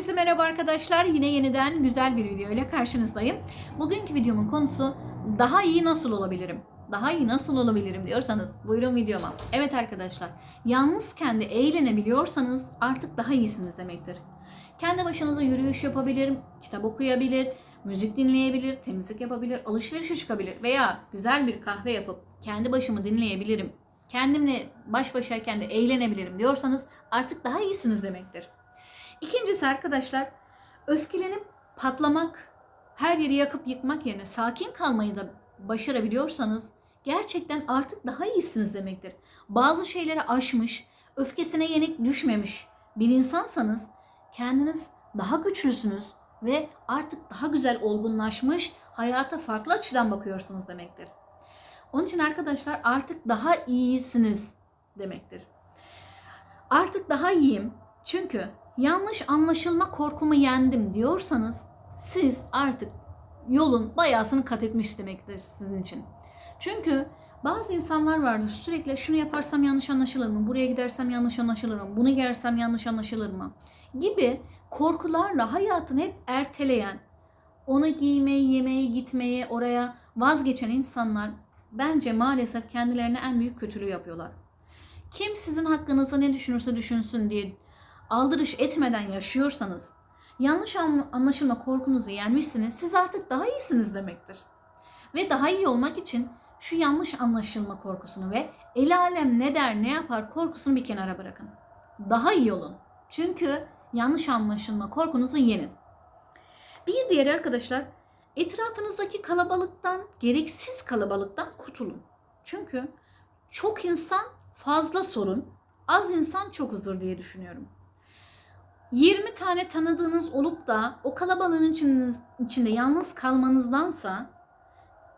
Herkese merhaba arkadaşlar. Yine yeniden güzel bir video ile karşınızdayım. Bugünkü videomun konusu daha iyi nasıl olabilirim? Daha iyi nasıl olabilirim diyorsanız buyurun videoma. Evet arkadaşlar, yalnız kendi eğlenebiliyorsanız artık daha iyisiniz demektir. Kendi başınıza yürüyüş yapabilir, kitap okuyabilir, müzik dinleyebilir, temizlik yapabilir, alışverişe çıkabilir veya güzel bir kahve yapıp kendi başımı dinleyebilirim, kendimle baş başayken de eğlenebilirim diyorsanız artık daha iyisiniz demektir. İkincisi arkadaşlar öfkelenip patlamak, her yeri yakıp yıkmak yerine sakin kalmayı da başarabiliyorsanız gerçekten artık daha iyisiniz demektir. Bazı şeyleri aşmış, öfkesine yenik düşmemiş bir insansanız kendiniz daha güçlüsünüz ve artık daha güzel olgunlaşmış, hayata farklı açıdan bakıyorsunuz demektir. Onun için arkadaşlar artık daha iyisiniz demektir. Artık daha iyiyim çünkü yanlış anlaşılma korkumu yendim diyorsanız siz artık yolun bayağısını kat etmiş demektir sizin için. Çünkü bazı insanlar vardır sürekli şunu yaparsam yanlış anlaşılır mı? Buraya gidersem yanlış anlaşılır mı? Bunu giyersem yanlış anlaşılır mı? Gibi korkularla hayatını hep erteleyen, onu giymeyi, yemeği, gitmeyi, oraya vazgeçen insanlar bence maalesef kendilerine en büyük kötülüğü yapıyorlar. Kim sizin hakkınızda ne düşünürse düşünsün diye aldırış etmeden yaşıyorsanız, yanlış an- anlaşılma korkunuzu yenmişsiniz, siz artık daha iyisiniz demektir. Ve daha iyi olmak için şu yanlış anlaşılma korkusunu ve el alem ne der ne yapar korkusunu bir kenara bırakın. Daha iyi olun. Çünkü yanlış anlaşılma korkunuzu yenin. Bir diğeri arkadaşlar etrafınızdaki kalabalıktan, gereksiz kalabalıktan kurtulun. Çünkü çok insan fazla sorun, az insan çok huzur diye düşünüyorum. 20 tane tanıdığınız olup da o kalabalığın içiniz- içinde yalnız kalmanızdansa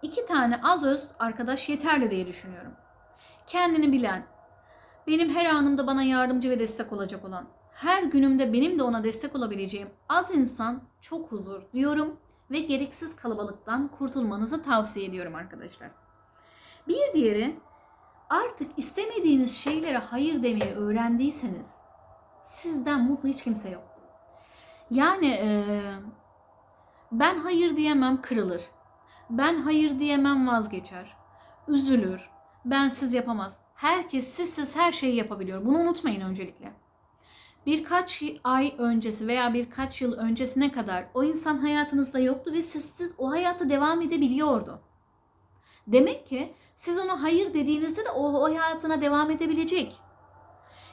iki tane az öz arkadaş yeterli diye düşünüyorum. Kendini bilen, benim her anımda bana yardımcı ve destek olacak olan, her günümde benim de ona destek olabileceğim az insan çok huzur diyorum ve gereksiz kalabalıktan kurtulmanızı tavsiye ediyorum arkadaşlar. Bir diğeri artık istemediğiniz şeylere hayır demeyi öğrendiyseniz sizden mutlu hiç kimse yok. Yani eee, ben hayır diyemem kırılır. Ben hayır diyemem vazgeçer. Üzülür. Bensiz yapamaz. Herkes sizsiz her şeyi yapabiliyor. Bunu unutmayın öncelikle. Birkaç ay öncesi veya birkaç yıl öncesine kadar o insan hayatınızda yoktu ve sizsiz o hayata devam edebiliyordu. Demek ki siz ona hayır dediğinizde de o hayatına devam edebilecek.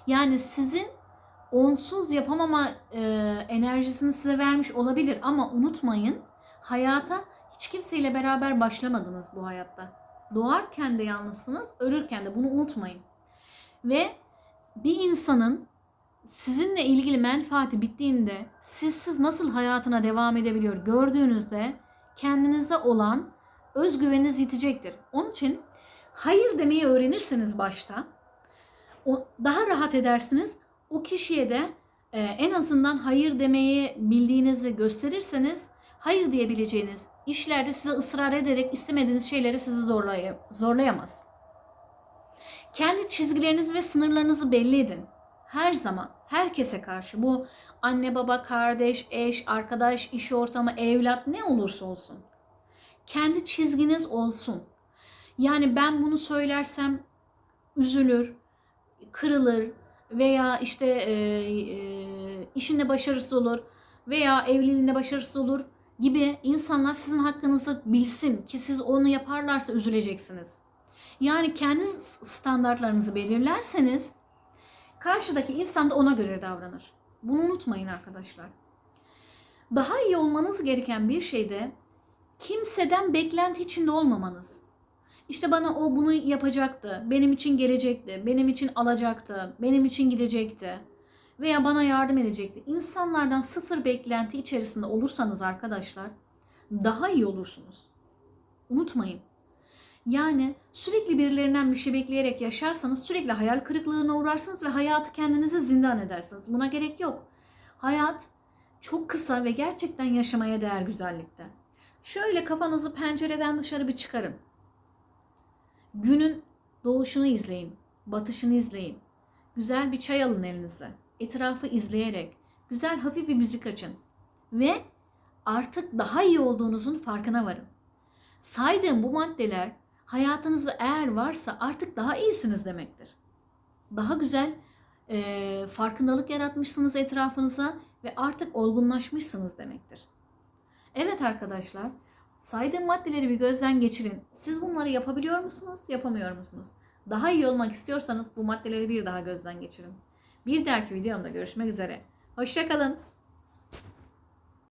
Yani sizin onsuz yapamama e, enerjisini size vermiş olabilir ama unutmayın hayata hiç kimseyle beraber başlamadınız bu hayatta. Doğarken de yalnızsınız, ölürken de bunu unutmayın. Ve bir insanın sizinle ilgili menfaati bittiğinde sizsiz nasıl hayatına devam edebiliyor gördüğünüzde kendinize olan özgüveniniz yitecektir. Onun için hayır demeyi öğrenirseniz başta daha rahat edersiniz. O kişiye de e, en azından hayır demeyi bildiğinizi gösterirseniz hayır diyebileceğiniz işlerde size ısrar ederek istemediğiniz şeyleri sizi zorlay zorlayamaz. Kendi çizgilerinizi ve sınırlarınızı belli edin. Her zaman herkese karşı bu anne baba, kardeş, eş, arkadaş, iş ortamı, evlat ne olursa olsun. Kendi çizginiz olsun. Yani ben bunu söylersem üzülür, kırılır veya işte e, e, işinde başarısız olur veya evliliğinde başarısız olur gibi insanlar sizin hakkınızda bilsin ki siz onu yaparlarsa üzüleceksiniz. Yani kendi standartlarınızı belirlerseniz karşıdaki insan da ona göre davranır. Bunu unutmayın arkadaşlar. Daha iyi olmanız gereken bir şey de kimseden beklenti içinde olmamanız. İşte bana o bunu yapacaktı, benim için gelecekti, benim için alacaktı, benim için gidecekti veya bana yardım edecekti. İnsanlardan sıfır beklenti içerisinde olursanız arkadaşlar daha iyi olursunuz. Unutmayın. Yani sürekli birilerinden bir şey bekleyerek yaşarsanız sürekli hayal kırıklığına uğrarsınız ve hayatı kendinize zindan edersiniz. Buna gerek yok. Hayat çok kısa ve gerçekten yaşamaya değer güzellikte. Şöyle kafanızı pencereden dışarı bir çıkarın. Günün doğuşunu izleyin, batışını izleyin. Güzel bir çay alın elinize. Etrafı izleyerek, güzel hafif bir müzik açın ve artık daha iyi olduğunuzun farkına varın. Saydığım bu maddeler hayatınızda eğer varsa artık daha iyisiniz demektir. Daha güzel e, farkındalık yaratmışsınız etrafınıza ve artık olgunlaşmışsınız demektir. Evet arkadaşlar, saydığım maddeleri bir gözden geçirin. Siz bunları yapabiliyor musunuz, yapamıyor musunuz? Daha iyi olmak istiyorsanız bu maddeleri bir daha gözden geçirin. Bir dahaki videomda görüşmek üzere. Hoşçakalın.